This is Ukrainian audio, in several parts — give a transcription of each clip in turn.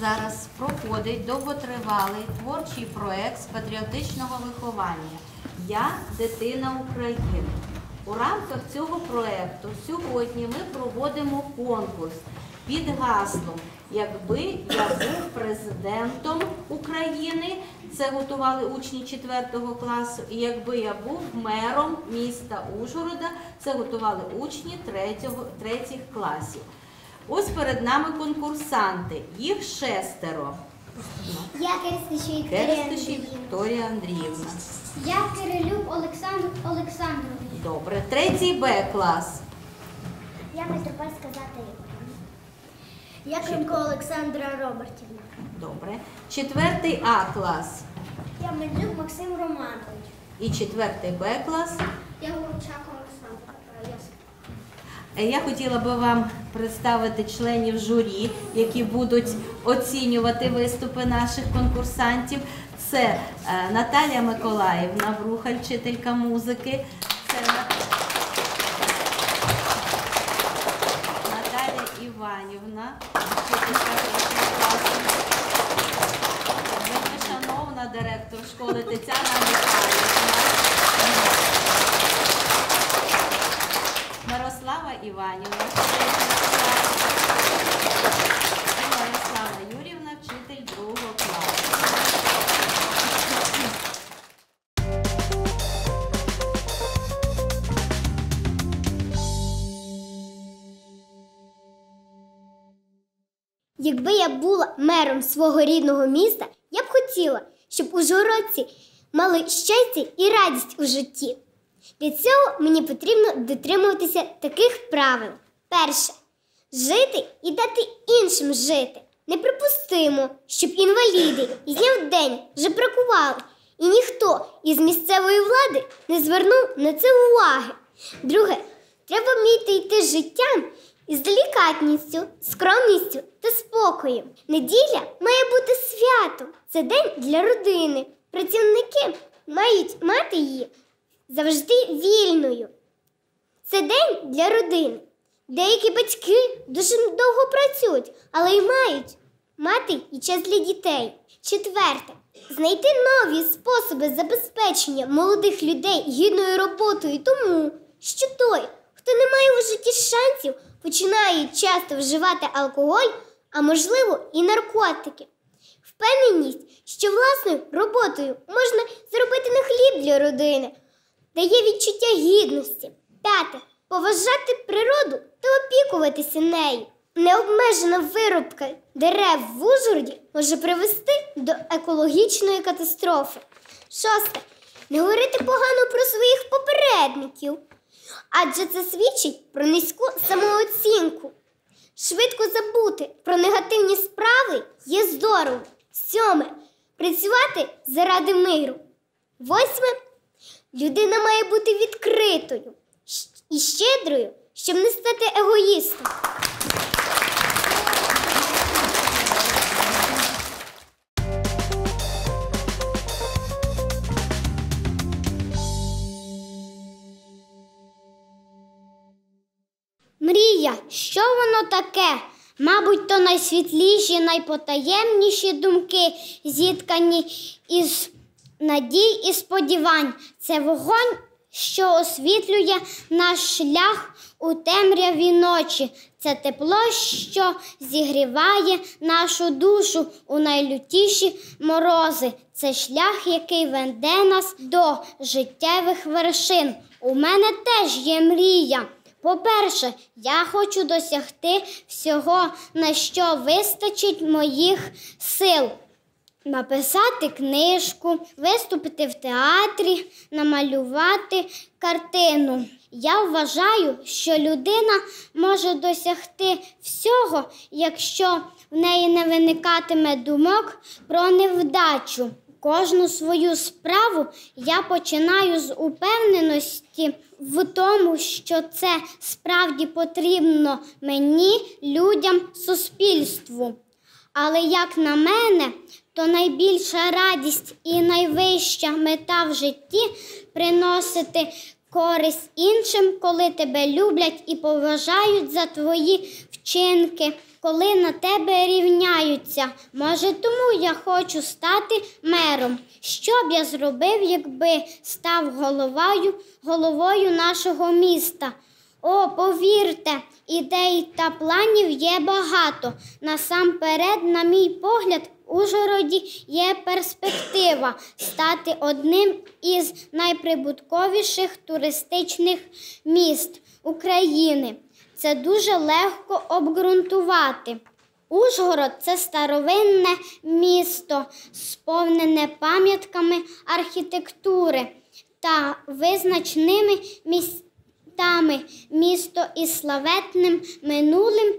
зараз проходить довготривалий творчий проект з патріотичного виховання Я дитина України. У рамках цього проекту сьогодні ми проводимо конкурс під гаслом Якби я був президентом України, це готували учні 4 класу, і якби я був мером міста Ужгорода, це готували учні 3, 3 класів. Ось перед нами конкурсанти, їх шестеро. Я Керстичі Вікторія Андріївна. Вікторія Андріївна. Я Кирилюк Олександр Олександрович. Добре, третій Б клас. Я Митропольська Зата Я Кримко Олександра Робертівна. Добре. Четвертий А клас. Я Медлюк Максим Романович. І четвертий Б клас. Я Гурчак Олександр. Е, Я хотіла би вам представити членів журі, які будуть оцінювати виступи наших конкурсантів. Це е, Наталія Миколаївна Брухаль, вчителька музики. Це Наталія Іванівна, вчителька класу. Шановна директор школи Тетяна Мирослава Іванівна, Юрівна, вчитель другого класу. Якби я була мером свого рідного міста, я б хотіла, щоб ужгородці мали щастя і радість у житті. Для цього мені потрібно дотримуватися таких правил. Перше жити і дати іншим жити. Неприпустимо, щоб інваліди із в день жебракували, і ніхто із місцевої влади не звернув на це уваги. Друге, треба вміти йти життям із делікатністю, скромністю та спокоєм. Неділя має бути святом. Це день для родини. Працівники мають мати її завжди вільною. Це день для родини. Деякі батьки дуже довго працюють, але й мають мати і час для дітей. Четверте, знайти нові способи забезпечення молодих людей гідною роботою тому, що той, хто не має у житті шансів, починає часто вживати алкоголь, а можливо і наркотики. Впевненість, що власною роботою можна заробити на хліб для родини, дає відчуття гідності. П'яте поважати природу та опікуватися нею. Необмежена вирубка дерев в Ужгороді може привести до екологічної катастрофи. Шосте. Не говорити погано про своїх попередників, адже це свідчить про низьку самооцінку. Швидко забути про негативні справи є здорово. Сьоме. Працювати заради миру. Восьме. Людина має бути відкритою і щедрою, щоб не стати егоїстом. Мрія, що воно таке? Мабуть, то найсвітліші, найпотаємніші думки, зіткані із надій і сподівань. Це вогонь, що освітлює наш шлях у темряві ночі. Це тепло, що зігріває нашу душу у найлютіші морози. Це шлях, який веде нас до життєвих вершин. У мене теж є мрія. По-перше, я хочу досягти всього, на що вистачить моїх сил. Написати книжку, виступити в театрі, намалювати картину. Я вважаю, що людина може досягти всього, якщо в неї не виникатиме думок про невдачу. Кожну свою справу я починаю з упевненості в тому, що це справді потрібно мені, людям, суспільству. Але як на мене, то найбільша радість і найвища мета в житті приносити користь іншим, коли тебе люблять і поважають за твої вчинки. коли на тебе рівняються. Може, тому я хочу стати мером. Що б я зробив, якби став головою, головою нашого міста? О, повірте, ідей та планів є багато. Насамперед, на мій погляд, Ужгороді є перспектива стати одним із найприбутковіших туристичних міст України. Це дуже легко обґрунтувати. Ужгород це старовинне місто, сповнене пам'ятками архітектури та визначними містами, місто із славетним минулим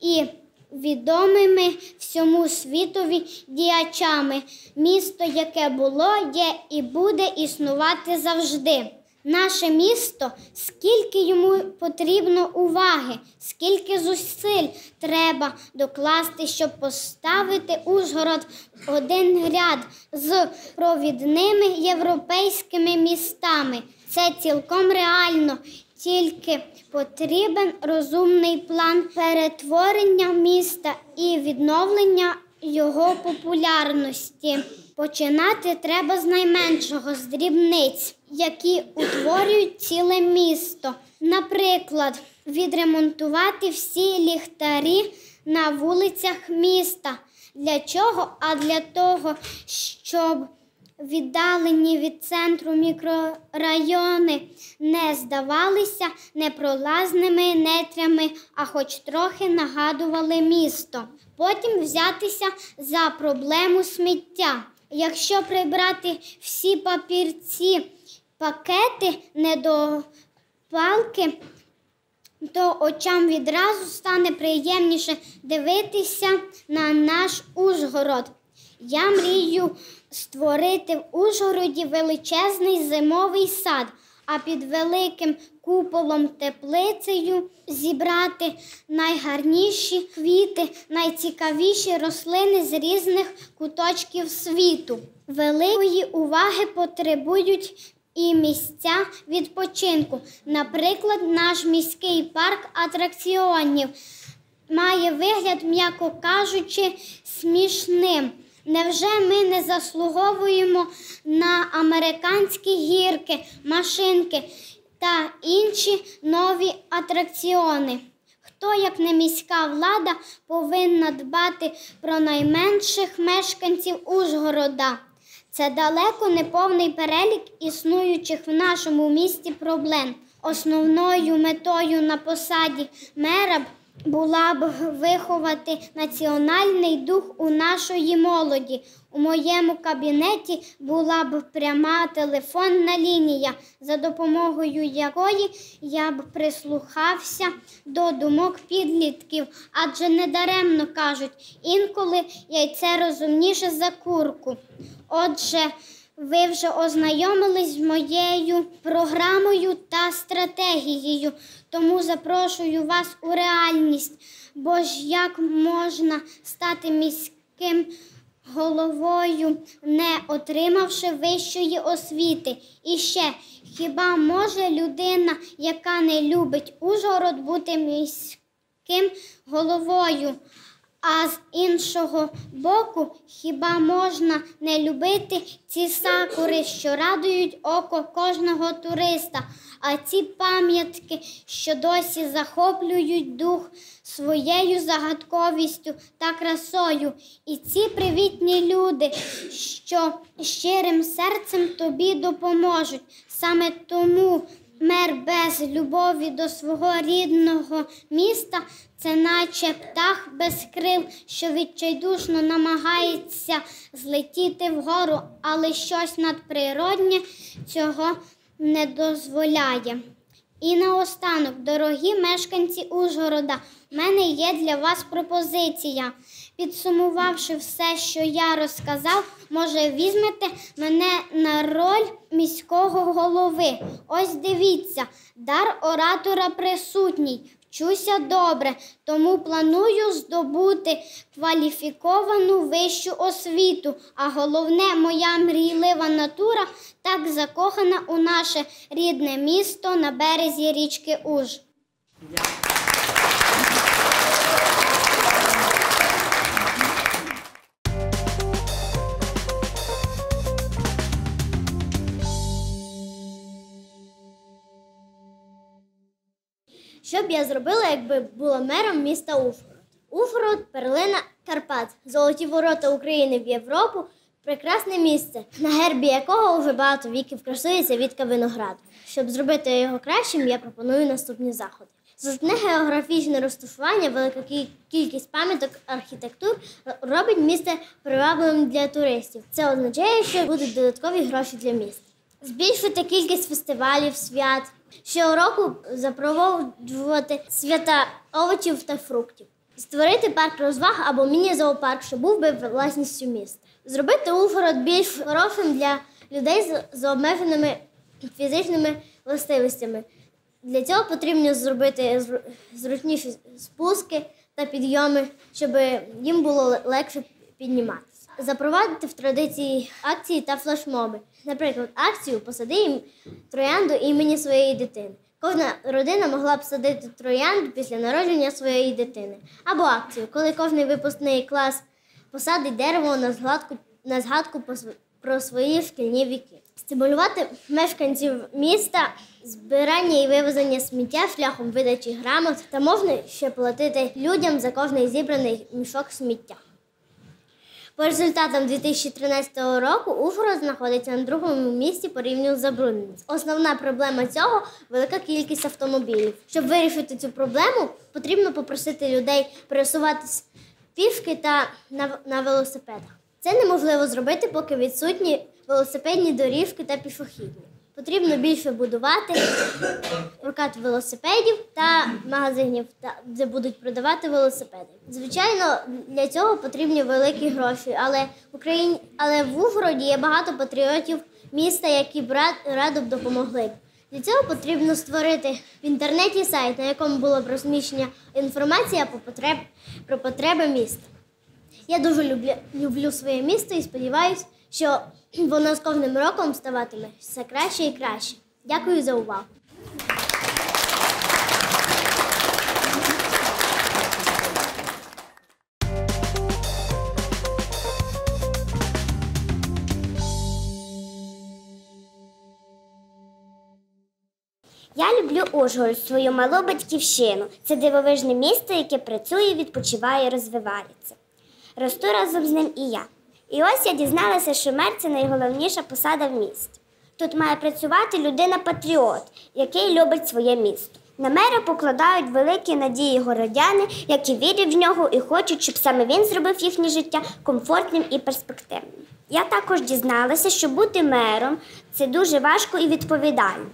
і відомими всьому світові діячами, місто, яке було, є і буде існувати завжди. Наше місто, скільки йому потрібно уваги, скільки зусиль треба докласти, щоб поставити Ужгород один ряд з провідними європейськими містами. Це цілком реально, тільки потрібен розумний план перетворення міста і відновлення його популярності. Починати треба з найменшого, з дрібниць, які утворюють ціле місто. Наприклад, відремонтувати всі ліхтарі на вулицях міста. Для чого? А для того, щоб віддалені від центру мікрорайони не здавалися непролазними нетрями, а хоч трохи нагадували місто. Потім взятися за проблему сміття. Якщо прибрати всі папірці, пакети, недопалки, то очам відразу стане приємніше дивитися на наш Ужгород. Я мрію створити в Ужгороді величезний зимовий сад, а під великим куполом теплицею зібрати найгарніші квіти, найцікавіші рослини з різних куточків світу. Великої уваги потребують і місця відпочинку. Наприклад, наш міський парк атракціонів має вигляд, м'яко кажучи, смішним. Невже ми не заслуговуємо на американські гірки, машинки та інші нові атракціони? Хто, як не міська влада, повинна дбати про найменших мешканців Ужгорода? Це далеко не повний перелік існуючих в нашому місті проблем. Основною метою на посаді мера була б виховати національний дух у нашої молоді. У моєму кабінеті була б пряма телефонна лінія, за допомогою якої я б прислухався до думок підлітків, адже недаремно кажуть, інколи яйце розумніше за курку. Отже, ви вже ознайомились з моєю програмою та стратегією, тому запрошую вас у реальність. Бо ж як можна стати міським головою, не отримавши вищої освіти? І ще, хіба може людина, яка не любить Ужгород, бути міським головою? А з іншого боку, хіба можна не любити ці сакури, що радують око кожного туриста, а ці пам'ятки, що досі захоплюють дух своєю загадковістю та красою, і ці привітні люди, що щирим серцем тобі допоможуть. Саме тому Мер без любові до свого рідного міста це наче птах без крил, що відчайдушно намагається злетіти вгору, але щось надприроднє цього не дозволяє. І наостанок, дорогі мешканці Ужгорода, в мене є для вас пропозиція. Підсумувавши все, що я розказав, може візьмете мене на роль міського голови. Ось дивіться, дар оратора присутній. Вчуся добре, тому планую здобути кваліфіковану вищу освіту. А головне, моя мрійлива натура так закохана у наше рідне місто на березі річки Уж. Що б я зробила, якби була мером міста Ужгород? Ужгород – перлина Карпат, золоті ворота України в Європу, прекрасне місце, на гербі якого вже багато віків красується Вітка винограду. Щоб зробити його кращим, я пропоную наступні заходи. Зручне географічне розташування, велика кількість пам'яток архітектур робить місце привабливим для туристів. Це означає, що будуть додаткові гроші для міста. Збільшити кількість фестивалів, свят. Щороку запроваджувати свята овочів та фруктів. Створити парк розваг або міні-зоопарк, що був би власністю міста. Зробити Ужгород більш хорошим для людей з обмеженими фізичними властивостями. Для цього потрібно зробити зручніші спуски та підйоми, щоб їм було легше підніматися. Запровадити в традиції акції та флешмоби. Наприклад, акцію посади троянду імені своєї дитини. Кожна родина могла б садити троянду після народження своєї дитини. Або акцію, коли кожен випускний клас посадить дерево на згадку, на згадку про свої шкільні віки. Стимулювати мешканців міста збирання і вивезення сміття шляхом видачі грамот та можна ще платити людям за кожний зібраний мішок сміття. По результатам 2013 року Ужгород знаходиться на другому місці по рівню забрудненості. Основна проблема цього велика кількість автомобілів. Щоб вирішити цю проблему, потрібно попросити людей пересуватись пішки та на, на велосипедах. Це неможливо зробити, поки відсутні велосипедні доріжки та пішохідні. Потрібно більше будувати прокат велосипедів та магазинів, де будуть продавати велосипеди. Звичайно, для цього потрібні великі гроші, але в Україні, але в Ужгороді є багато патріотів міста, які б рад, радо б допомогли. Для цього потрібно створити в інтернеті сайт, на якому було б розміщення інформація про потреб, про потреби міста. Я дуже люблю, люблю своє місто і сподіваюся, що воно з кожним роком ставатиме все краще і краще. Дякую за увагу. Я люблю Ужгород, свою малу батьківщину. Це дивовижне місто, яке працює, відпочиває, розвивається. Росту разом з ним і я. І ось я дізналася, що мер це найголовніша посада в місті. Тут має працювати людина-патріот, який любить своє місто. На мера покладають великі надії городяни, які вірять в нього і хочуть, щоб саме він зробив їхнє життя комфортним і перспективним. Я також дізналася, що бути мером це дуже важко і відповідально.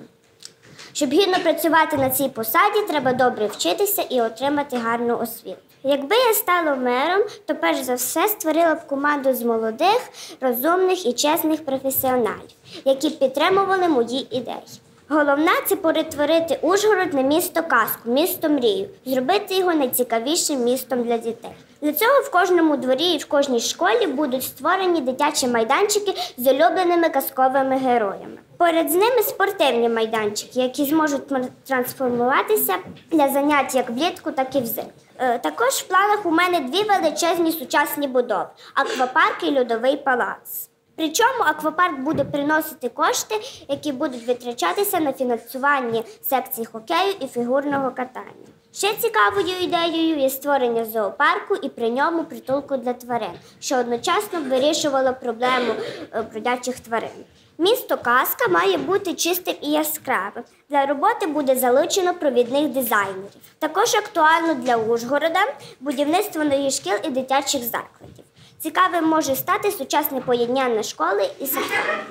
Щоб гідно працювати на цій посаді, треба добре вчитися і отримати гарну освіту. Якби я стала мером, то перш за все створила б команду з молодих, розумних і чесних професіоналів, які підтримували мої ідеї. Головне це перетворити Ужгород на місто казку, місто мрію, зробити його найцікавішим містом для дітей. Для цього в кожному дворі і в кожній школі будуть створені дитячі майданчики з улюбленими казковими героями. Поряд з ними спортивні майданчики, які зможуть трансформуватися для занять як влітку, так і взимку. Е, Також в планах у мене дві величезні сучасні будови аквапарк і льодовий палац. Причому аквапарк буде приносити кошти, які будуть витрачатися на фінансування секцій хокею і фігурного катання. Ще цікавою ідеєю є створення зоопарку і при ньому притулку для тварин, що одночасно вирішувало проблему е, бродячих тварин. Місто Казка має бути чистим і яскравим. Для роботи буде залучено провідних дизайнерів. Також актуально для Ужгорода будівництво нових шкіл і дитячих закладів. Цікавим може стати сучасне поєднання школи і садка.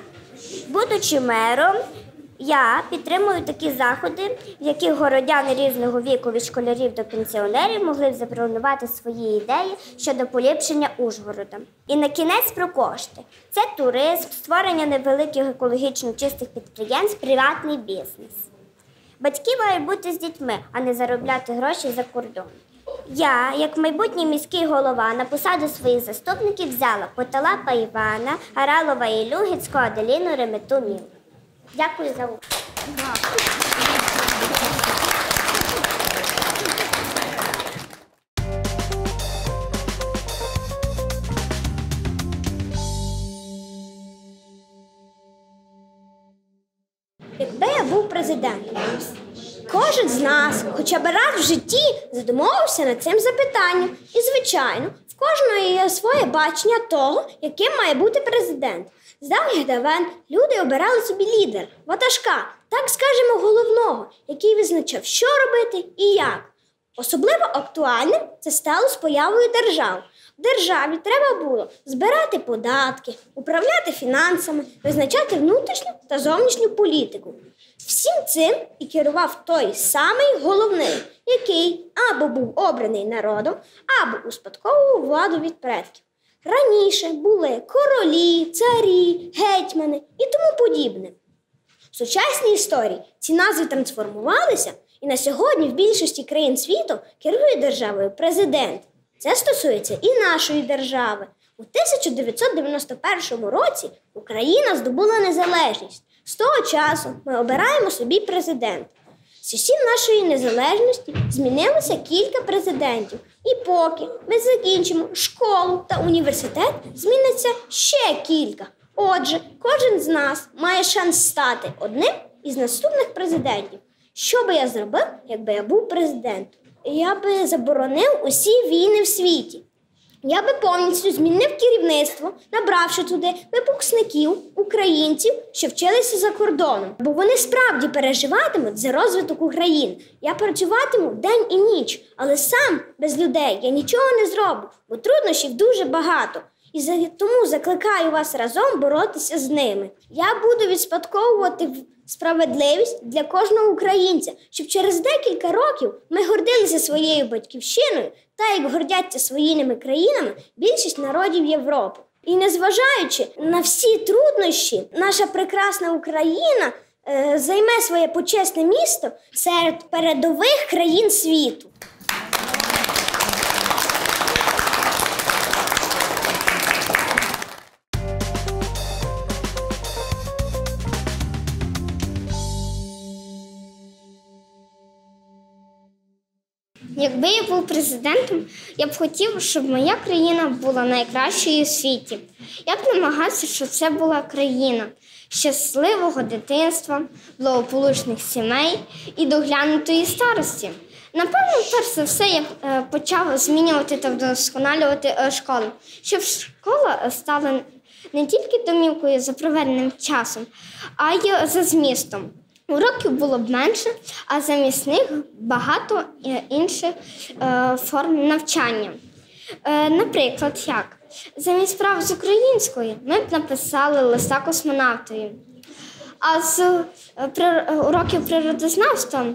Будучи мером, я підтримую такі заходи, в яких городяни різного віку від школярів до пенсіонерів могли б запланувати свої ідеї щодо поліпшення Ужгорода. І на кінець про кошти: це туризм, створення невеликих екологічно чистих підприємств, приватний бізнес. Батьки мають бути з дітьми, а не заробляти гроші за кордон. Я, як майбутній міський голова, на посаду своїх заступників взяла Поталапа Івана, Аралова Ілю, Гицько Аделіну, Ремету Мілу. Дякую за увагу. Кожен з нас, хоча б раз в житті, задумувався над цим запитанням. І, звичайно, в кожного є своє бачення того, яким має бути президент. З давніх давен люди обирали собі лідер, ватажка, так скажемо, головного, який визначав, що робити і як. Особливо актуальним це стало з появою держав. Державі треба було збирати податки, управляти фінансами, визначати внутрішню та зовнішню політику. Всім цим і керував той самий головний, який або був обраний народом, або успадковував владу від предків. Раніше були королі, царі, гетьмани і тому подібне. В сучасній історії ці назви трансформувалися, і на сьогодні в більшості країн світу керує державою президент. Це стосується і нашої держави. У 1991 році Україна здобула незалежність. З того часу ми обираємо собі президента. З часів нашої незалежності змінилося кілька президентів. І поки ми закінчимо школу та університет, зміниться ще кілька. Отже, кожен з нас має шанс стати одним із наступних президентів. Що би я зробив, якби я був президентом? Я би заборонив усі війни в світі. Я би повністю змінив керівництво, набравши туди випускників, українців, що вчилися за кордоном. Бо вони справді переживатимуть за розвиток України. Я працюватиму день і ніч, але сам без людей я нічого не зроблю, бо труднощів дуже багато. І тому закликаю вас разом боротися з ними. Я буду відспадковувати справедливість для кожного українця, щоб через декілька років ми гордилися своєю батьківщиною, та як гордяться своїми країнами більшість народів Європи. І незважаючи на всі труднощі, наша прекрасна Україна е, займе своє почесне місто серед передових країн світу. Якби я був президентом, я б хотів, щоб моя країна була найкращою у світі. Я б намагався, щоб це була країна щасливого дитинства, благополучних сімей і доглянутої старості. Напевно, перш за все, я е, почав змінювати та вдосконалювати е, школу, щоб школа стала не тільки домівкою за проведеним часом, а й за змістом. Уроків було б менше, а замість них багато е, інших е, форм навчання. Е, наприклад, як замість прав з української ми б написали листа космонавтові, а з уроків природознавства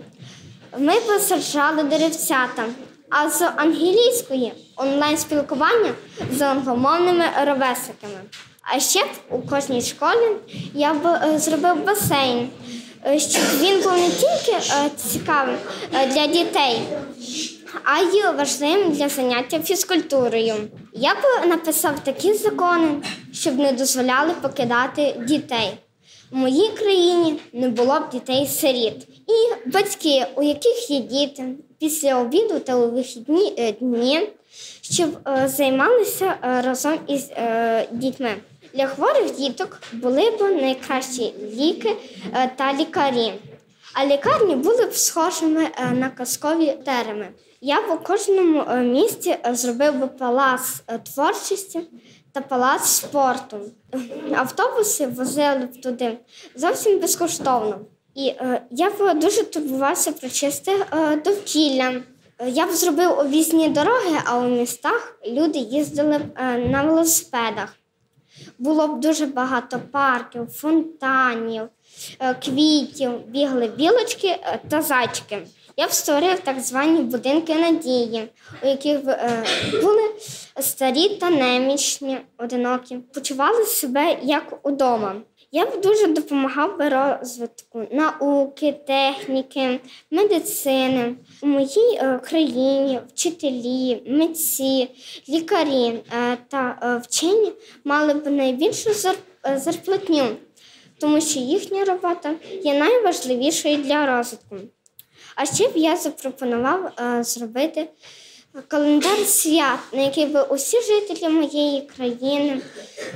ми б саджали деревцята, а з англійської онлайн-спілкування з англомовними ровесиками. А ще б у кожній школі я б зробив басейн, щоб він був не тільки е, цікавим е, для дітей, а й важливим для заняття фізкультурою. Я б написав такі закони, щоб не дозволяли покидати дітей. У моїй країні не було б дітей-сиріт. І батьки, у яких є діти, після обіду та у вихідні е, дні, щоб е, займалися е, разом із е, дітьми. Для хворих діток були б найкращі ліки е, та лікарі. А лікарні були б схожими е, на казкові тереми. Я б у кожному е, місті зробив би палац творчості та палац спорту. Автобуси возили б туди зовсім безкоштовно. І я б дуже турбувався про чисте довкілля. Я б зробив об'їзні дороги, а у містах люди їздили б на велосипедах. Було б дуже багато парків, фонтанів, е, квітів, бігли білочки е, та зайчики. Я б створив так звані будинки надії, у яких е, були старі та немічні, одинокі, почували себе як удома. Я б дуже допомагав би розвитку науки, техніки, медицини. У моїй е, країні вчителі, митці, лікарі е, та е, вчені мали б найбільшу зарплатню, тому що їхня робота є найважливішою для розвитку. А ще б я запропонував зробити Календар свят, на який би усі жителі моєї країни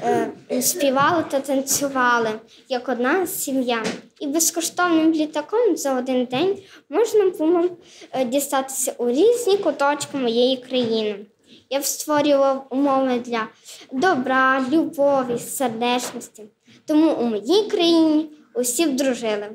е, співали та танцювали як одна сім'я. І безкоштовним літаком за один день можна було е, дістатися у різні куточки моєї країни. Я б створював умови для добра, любові, сердечності. Тому у моїй країні усі б дружили.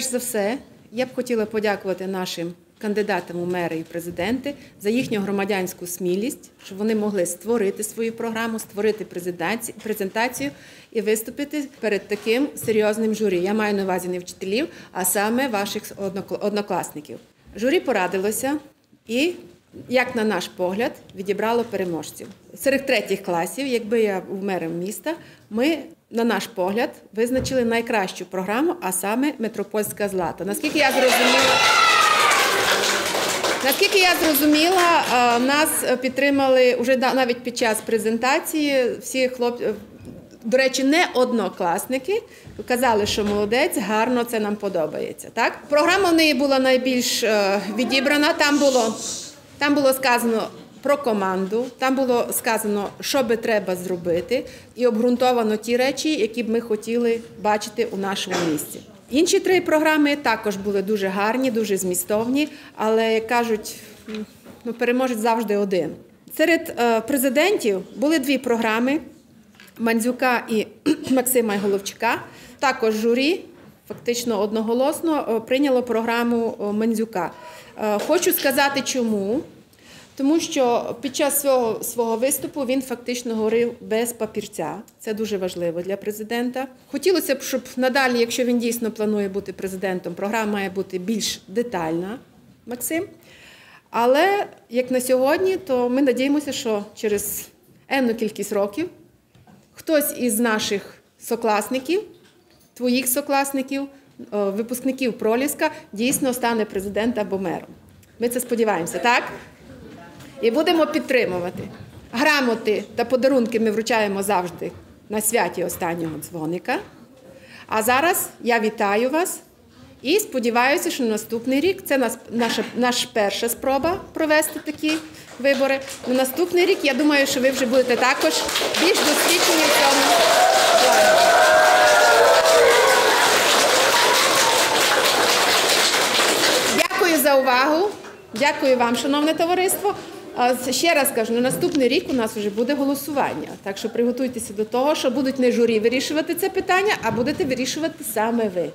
Перш за все, я б хотіла подякувати нашим кандидатам у мери і президенти за їхню громадянську смілість, щоб вони могли створити свою програму, створити презентацію і виступити перед таким серйозним журі. Я маю на увазі не вчителів, а саме ваших однокласників. Журі порадилося і, як на наш погляд, відібрало переможців. Серед третіх класів, якби я був мером міста, ми, на наш погляд, визначили найкращу програму, а саме Метропольська злата. Наскільки я зрозуміла, Наскільки я зрозуміла, е, нас е, підтримали да- навіть під час презентації всі хлопці. До речі, не однокласники казали, що молодець, гарно це нам подобається. Так, програма в неї була найбільш е, відібрана. Там було, там було сказано про команду, там було сказано, що би треба зробити, і обґрунтовано ті речі, які б ми хотіли бачити у нашому місті. Інші три програми також були дуже гарні, дуже змістовні, але як кажуть, ну, переможець завжди один. Серед е, президентів були дві програми Мандзюка і Максима Головчика. Також журі фактично одноголосно е, прийняло програму е, Мандзюка. Хочу сказати, чому. Тому що під час свого, свого виступу він фактично говорив без папірця. Це дуже важливо для президента. Хотілося б, щоб надалі, якщо він дійсно планує бути президентом, програма має бути більш детальна, Максим. Але як на сьогодні, то ми надіємося, що через енну кількість років хтось із наших сокласників, твоїх сокласників, випускників Проліска дійсно стане президентом або мером. Ми це сподіваємося, так? І будемо підтримувати. Грамоти та подарунки ми вручаємо завжди на святі останнього дзвоника. А зараз я вітаю вас і сподіваюся, що наступний рік це наша, наша перша спроба провести такі вибори. На наступний рік я думаю, що ви вже будете також більш досвідчені в цьому. Дякую за увагу. Дякую вам, шановне товариство. Ще раз кажу, на наступний рік у нас вже буде голосування. Так що приготуйтеся до того, що будуть не журі вирішувати це питання, а будете вирішувати саме ви.